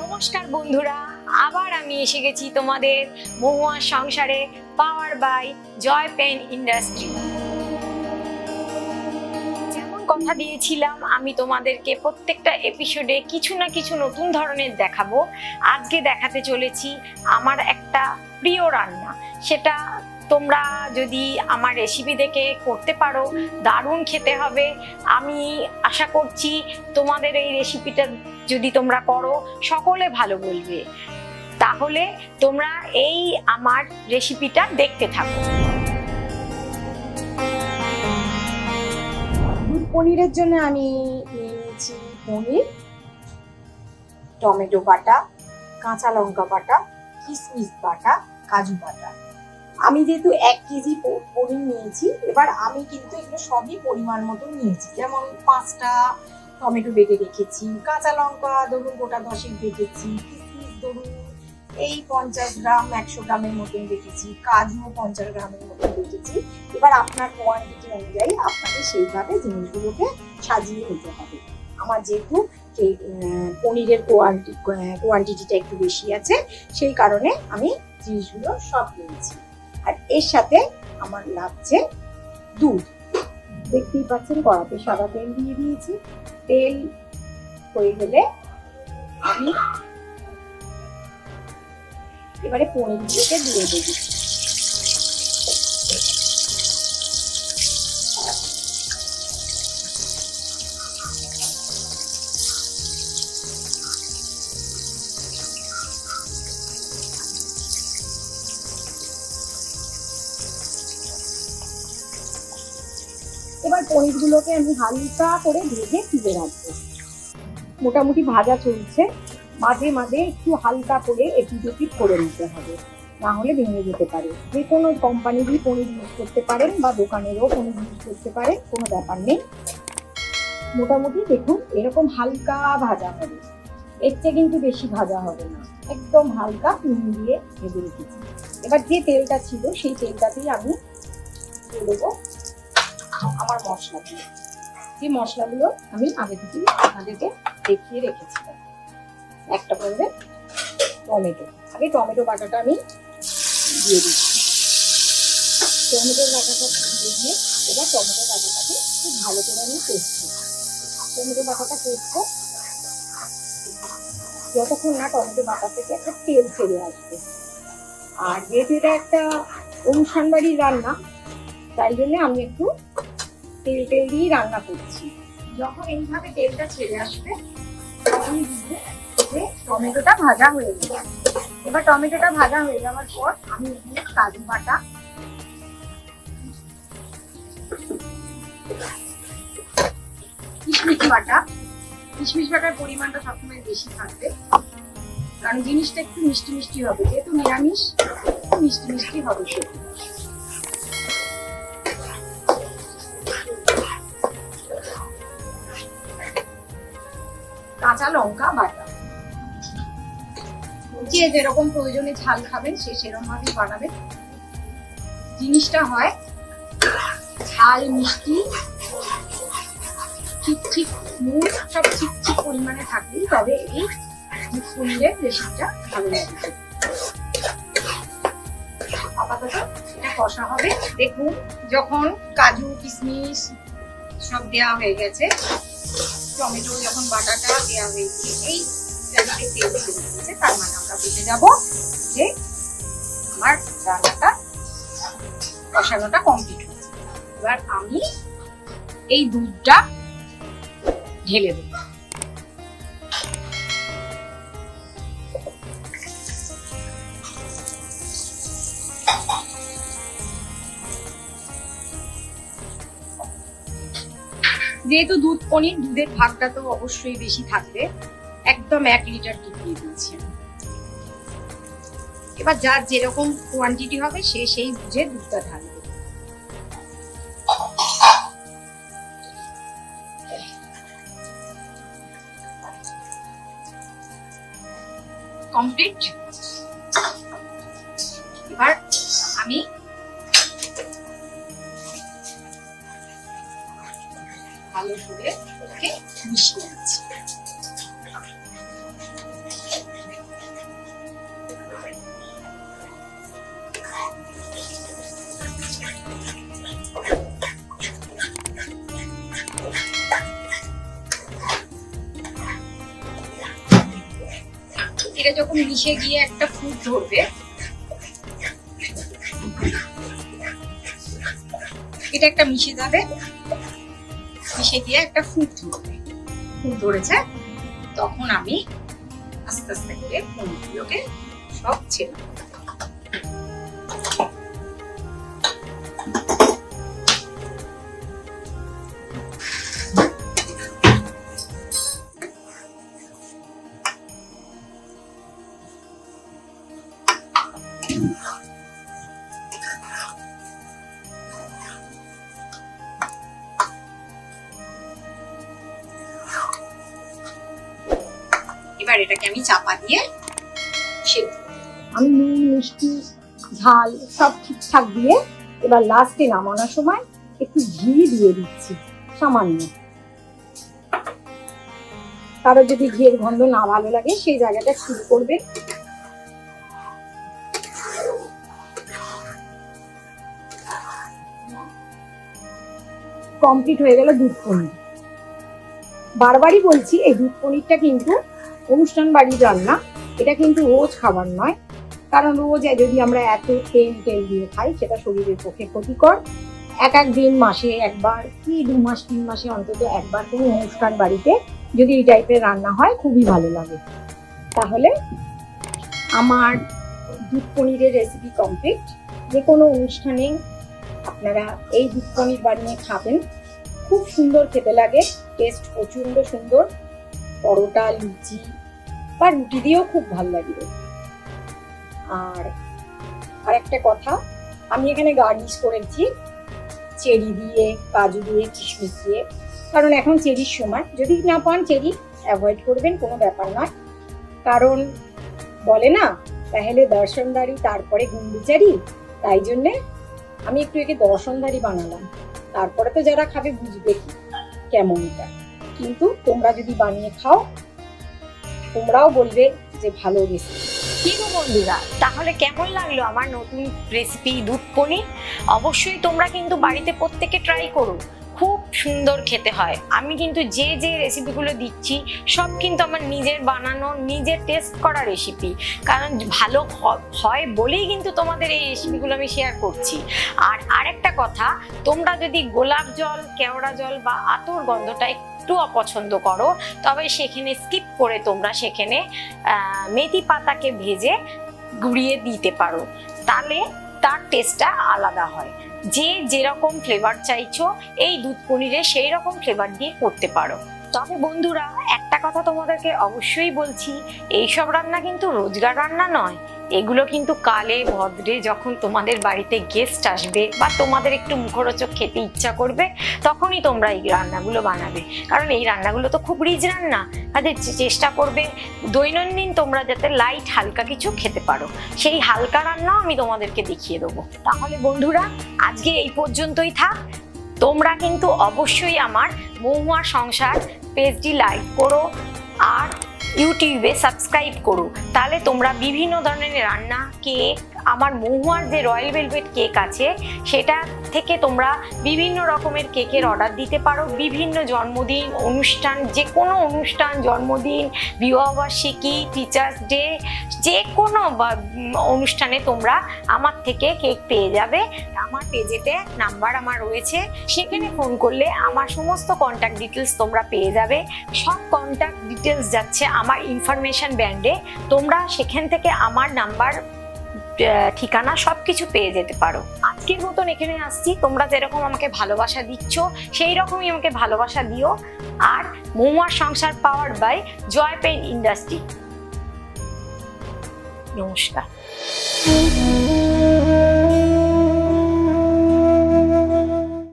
নমস্কার বন্ধুরা, আবার আমি এসে গেছি তোমাদের মহুয়া সংসারে power by Joy pen industry কথা দিয়েছিলাম, আমি তোমাদেরকে প্রত্যেকটা এপিসোডে কিছু না কিছু নতুন ধরনের দেখাবো। আজকে দেখাতে চলেছি আমার একটা প্রিয় রান্না, সেটা তোমরা যদি আমার রেসিপি দেখে করতে পারো, দারুণ খেতে হবে। আমি আশা করছি তোমাদের এই রেসিপিটা যদি তোমরা করো, সকলে ভালো বলবে। তাহলে তোমরা এই আমার রেসিপিটা দেখতে থাকো। দুধ পনিরের জন্য আমি নিয়ে নিয়েছি পনির, টমেটো বাটা, কাঁচা লঙ্কা বাটা কিশমিশ বাটা, কাজু বাটা। আমি যেহেতু এক কেজি পনির নিয়েছি, এবার আমি কিন্তু এগুলো সবই পরিমাণ মতো নিয়েছি। যেমন পাঁচটা টমেটো বেটে রেখেছি, কাঁচা লঙ্কা ধরুন গোটা দশেক বেটেছি কিশমিশ ধরুন এই পঞ্চাশ গ্রাম, একশো গ্রামের মতন বেটেছি কাজুও পঞ্চাশ গ্রামের মতন বেটেছি। এবার আপনার কোয়ান্টিটি অনুযায়ী আপনাকে সেইভাবে জিনিসগুলোকে সাজিয়ে নিতে হবে। আমার যেহেতু পনিরের কোয়ান্টি কোয়ান্টিটিটা একটু বেশি আছে, সেই কারণে আমি জিনিসগুলো সব নিয়েছি। আর এর সাথে আমার লাগছে দুধ। দেখতেই পাচ্ছেন কড়াতে সাদা তেল দিয়ে দিয়েছি। তেল হয়ে গেলে আমি এবারে পনিরগুলোকে দিয়ে দেবো। এবার পনিরগুলোকে আমি হালকা করে ভেজে তুলে রাখব। মোটামুটি ভাজা চলছে। মাঝে মাঝে একটু হালকা করে এপিট দুটি করে নিতে হবে না হলে ভেঙে যেতে পারে। যে কোনো কোম্পানিরই পনির ইউজ করতে পারেন বা দোকানেরও পনির ইউজ করতে পারেন, কোনো ব্যাপার নেই। মোটামুটি দেখুন, এরকম হালকা ভাজা হবে। এর চেয়ে কিন্তু বেশি ভাজা হবে না। একদম হালকা নুন দিয়ে ভেজে রেখেছি। এবার যে তেলটা ছিল, সেই তেলটাতেই আমি দেবো। আমার মশলাগুলো। যে মশলাগুলো আমি আগে থেকে আপনাদেরকে দেখিয়ে রেখেছিলাম। একটা পড়বে টমেটো। আগে টমেটো বাটাটা আমি দিয়ে দিচ্ছি। টমেটো বাটাটা দিয়ে এবার টমেটো বাটাটাকে খুব ভালো করে আমি কষছি টমেটো বাটাটা কষবো যতক্ষণ না টমেটো বাটা থেকে একটা তেল ছেড়ে আসবে। আর যেহেতু এটা একটা অনুষ্ঠান বাড়ির রান্না, তাই জন্য আমি একটু তেল তেল দিয়ে রান্না করছি। যখন এইভাবে তেলটা ছেড়ে আসবে বুঝবে যে টমেটোটা ভাজা হয়ে গেছে। এবার টমেটোটা ভাজা হয়ে যাওয়ার পর আমি এখানে কাজু বাটা কিশমিশ বাটা, কিশমিশ বাটার পরিমাণটা সবসময় বেশি থাকবে। কারণ জিনিসটা একটু মিষ্টি মিষ্টি হবে, যেহেতু নিরামিষ মিষ্টি মিষ্টি হবে সেটা। কাঁচা লঙ্কা বাটা। যে যেরকম প্রয়োজনে ঝাল খাবেন, সে সেরকম ভাবেই বানাবেন। জিনিসটা হয় ঝাল, মিষ্টি ঠিক ঠিক ঠিক পরিমাণে থাকলেই তবে এই মুখ পনিরের রেসিপিটা ভালো লাগবে আপাতত এটা কষা হবে। দেখুন, যখন কাজু, কিশমিশ সব দেওয়া হয়ে গেছে টমেটো যখন বাটাটা দেওয়া হয়েছে, এই জায়গাতে তেল ছেড়ে তার মানে আমরা বুঝে যাব যে আমার রান্নাটা, কষানোটা কমপ্লিট হয়েছে। এবার আমি এই দুধটা ঢেলে দেবো। যেহেতু দুধ পনির, দুধের ভাগটা তো অবশ্যই বেশি থাকবে। একদম এক লিটার দুধ দিয়ে দিচ্ছি এবার যার যেরকম কোয়ান্টিটি হবে, সে সেই বুঝে দুধটা ঢালবে। কমপ্লিট এবার আমি ভালো করে ওকে মিশিয়ে নিচ্ছি। এটা যখন মিশে গিয়ে একটা ফুট ধরবে, এটা একটা মিশে যাবে। মিশে গিয়ে একটা ফুট ধরবে ফুট ধরেছে তখন আমি আস্তে আস্তে করে পনিরগুলোকে সব ছেড়ে দেবো। এটাকে আমি চাপা দিয়ে সেদ্ধ আমি নুন, মিষ্টি, ঝাল সব ঠিকঠাক দিয়ে এবার লাস্টে নামানোর সময় একটু ঘি দিয়ে দিচ্ছি, সামান্য। কারও যদি ঘিয়ের গন্ধ না ভালো লাগে, সেই জায়গাটা শুরু করবে। কমপ্লিট হয়ে গেল দুধ পনির। বারবারই বলছি, এই দুধ পনিরটা কিন্তু অনুষ্ঠান বাড়ির রান্না এটা কিন্তু রোজ খাবার নয়। কারণ রোজ যদি আমরা এত তেল তেল দিয়ে খাই, সেটা শরীরের পক্ষে ক্ষতিকর। এক এক দিন মাসে একবার, কি দু মাস, তিন মাসে অন্তত একবার কোনো অনুষ্ঠান বাড়িতে যদি এই টাইপের রান্না হয়, খুবই ভালো লাগে। তাহলে আমার দুধ পনিরের রেসিপি কমপ্লিট যে কোনো অনুষ্ঠানে আপনারা এই দুধ পনির বানিয়ে খাবেন। খুব সুন্দর খেতে লাগে টেস্ট প্রচণ্ড সুন্দর। পরোটা, লুচি বা রুটি দিয়েও খুব ভালো লাগবে আর আর একটা কথা, আমি এখানে গার্নিশ করেছি চেরি দিয়ে, কাজু দিয়ে, কিশমিশ দিয়ে। কারণ এখন চেরির সময়। যদি না পান চেরি অ্যাভয়েড করবেন, কোনো ব্যাপার নয়। কারণ বলে না, তাহলে দর্শনদারি তারপরে গুন্ডিচারি, তাই জন্যে আমি একটু একে দর্শনদারি বানালাম। তারপরে তো যারা খাবে বুঝবে কি, কেমনটা। কিন্তু তোমরা যদি বানিয়ে খাও তোমরাও বলবে যে ভালো রেসিপি কি বন্ধুরা, তাহলে কেমন লাগল আমার নতুন রেসিপি দুধ পনির? অবশ্যই তোমরা কিন্তু বাড়িতে প্রত্যেকে ট্রাই করো। খুব সুন্দর খেতে হয়। আমি কিন্তু যে যে রেসিপিগুলো দিচ্ছি, সব কিন্তু আমার নিজের বানানো নিজের টেস্ট করা রেসিপি কারণ ভালো হয় বলেই কিন্তু তোমাদের এই রেসিপিগুলো আমি শেয়ার করছি। আর আরেকটা কথা, তোমরা যদি গোলাপ জল, কেওড়া জল বা আতর গন্ধটা একটু অপছন্দ করো, তবে সেখানে স্কিপ করে তোমরা সেখানে মেথি পাতাকে ভেজে গুঁড়িয়ে দিতে পারো। তাহলে তার টেস্টটা আলাদা হয়। যে যেরকম ফ্লেভার চাইছো, এই দুধ পনিরে সেই রকম ফ্লেভার দিয়ে করতে পারো। তবে বন্ধুরা, একটা কথা তোমাদেরকে অবশ্যই বলছি, এইসব রান্না কিন্তু রোজগার রান্না নয় এগুলো কিন্তু কালে ভদ্রে যখন তোমাদের বাড়িতে গেস্ট আসবে বা তোমাদের একটু মুখরোচক খেতে ইচ্ছা করবে, তখনই তোমরা এই রান্নাগুলো বানাবে। কারণ এই রান্নাগুলো তো খুব রিচ রান্না। তাদের চেষ্টা করবে দৈনন্দিন তোমরা যাতে লাইট হালকা কিছু খেতে পারো। সেই হালকা রান্নাও আমি তোমাদেরকে দেখিয়ে দেবো। তাহলে বন্ধুরা, আজকে এই পর্যন্তই থাক। তোমরা কিন্তু অবশ্যই আমার মহুয়া সংসার পেজটি লাইক করো। আর ইউটিউবে সাবস্ক্রাইব করো। তাহলে তোমরা বিভিন্ন ধরনের রান্না কেক আমার মহুয়ার যে রয়্যাল ভেলভেট কেক আছে, সেটা থেকে তোমরা বিভিন্ন রকমের কেকের অর্ডার দিতে পারো। বিভিন্ন জন্মদিন, অনুষ্ঠান যে কোনো অনুষ্ঠান, জন্মদিন, বিবাহবার্ষিকী টিচার্স ডে যে কোনো অনুষ্ঠানে তোমরা আমার থেকে কেক পেয়ে যাবে। আমার পেজেতে নাম্বার আমার রয়েছে। সেখানে ফোন করলে আমার সমস্ত কন্ট্যাক্ট ডিটেলস তোমরা পেয়ে যাবে। সব কন্ট্যাক্ট ডিটেলস যাচ্ছে আমার ইনফরমেশন ব্যান্ডে তোমরা সেখান থেকে আমার নাম্বার ঠিকানা সব কিছু পেয়ে যেতে পারো। আজকের মতন এখানে আসছি। তোমরা যেরকম আমাকে ভালোবাসা দিচ্ছ সেই রকমই আমাকে ভালোবাসা দিও। আর মৌমার সংসার power by Joy pen industry নমস্কার।